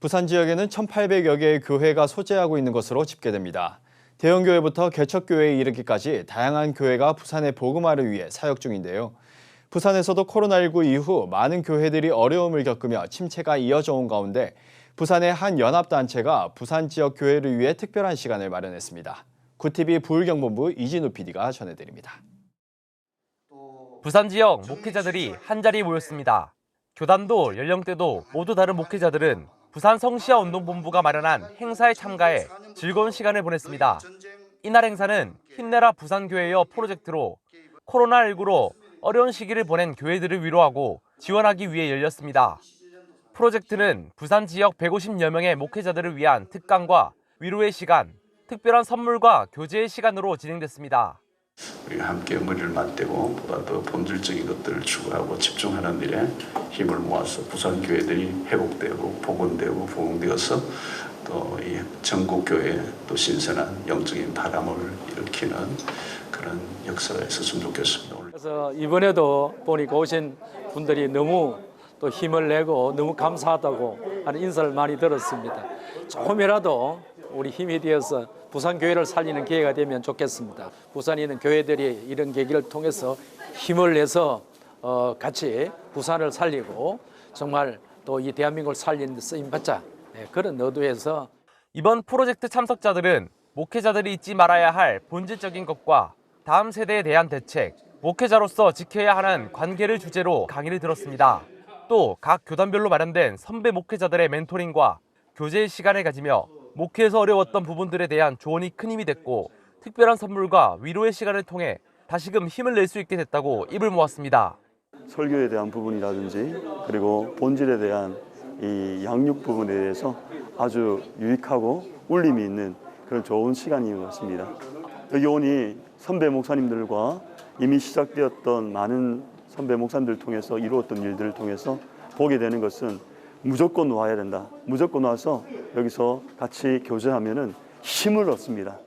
부산 지역에는 1,800여 개의 교회가 소재하고 있는 것으로 집계됩니다. 대형 교회부터 개척 교회에 이르기까지 다양한 교회가 부산의 복음화를 위해 사역 중인데요. 부산에서도 코로나19 이후 많은 교회들이 어려움을 겪으며 침체가 이어져 온 가운데 부산의 한 연합단체가 부산 지역 교회를 위해 특별한 시간을 마련했습니다. 구TV 부울경본부 이진우 PD가 전해드립니다. 부산 지역 목회자들이 한자리 모였습니다. 교단도 연령대도 모두 다른 목회자들은 부산 성시아 운동본부가 마련한 행사에 참가해 즐거운 시간을 보냈습니다. 이날 행사는 힘내라 부산교회여 프로젝트로 코로나19로 어려운 시기를 보낸 교회들을 위로하고 지원하기 위해 열렸습니다. 프로젝트는 부산 지역 150여 명의 목회자들을 위한 특강과 위로의 시간, 특별한 선물과 교제의 시간으로 진행됐습니다. 우리가 함께 머리를 맞대고 보다 더 본질적인 것들을 추구하고 집중하는 일에 힘을 모아서 부산 교회들이 회복되고 복원되고 부흥되어서 또 이 전국 교회에 또 신선한 영적인 바람을 일으키는 그런 역사가 있었으면 좋겠습니다. 그래서 이번에도 보니까 오신 분들이 너무 또 힘을 내고 너무 감사하다고 하는 인사를 많이 들었습니다. 조금이라도 우리 힘이 되어서 부산 교회를 살리는 기회가 되면 좋겠습니다. 부산에 있는 교회들이 이런 계기를 통해서 힘을 내서 어, 같이 부산을 살리고 정말 또 이 대한민국을 살리는 데 쓰임 받자 네, 그런 의도에서 이번 프로젝트 참석자들은 목회자들이 잊지 말아야 할 본질적인 것과 다음 세대에 대한 대책, 목회자로서 지켜야 하는 관계를 주제로 강의를 들었습니다. 또 각 교단별로 마련된 선배 목회자들의 멘토링과 교제의 시간을 가지며 목회에서 어려웠던 부분들에 대한 조언이 큰 힘이 됐고 특별한 선물과 위로의 시간을 통해 다시금 힘을 낼 수 있게 됐다고 입을 모았습니다. 설교에 대한 부분이라든지 그리고 본질에 대한 이 양육 부분에 대해서 아주 유익하고 울림이 있는 그런 좋은 시간인 것 같습니다. 여기 오니 선배 목사님들과 이미 시작되었던 많은 선배 목사님들 통해서 이루었던 일들을 통해서 보게 되는 것은 무조건 와야 된다. 무조건 와서 여기서 같이 교제하면은 힘을 얻습니다.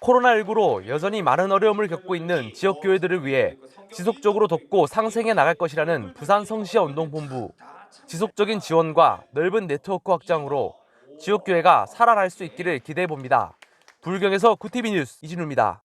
코로나19로 여전히 많은 어려움을 겪고 있는 지역 교회들을 위해 지속적으로 돕고 상생해 나갈 것이라는 부산 성시아 운동본부. 지속적인 지원과 넓은 네트워크 확장으로 지역 교회가 살아날 수 있기를 기대해 봅니다. 불경에서 구티비 뉴스 이진우입니다.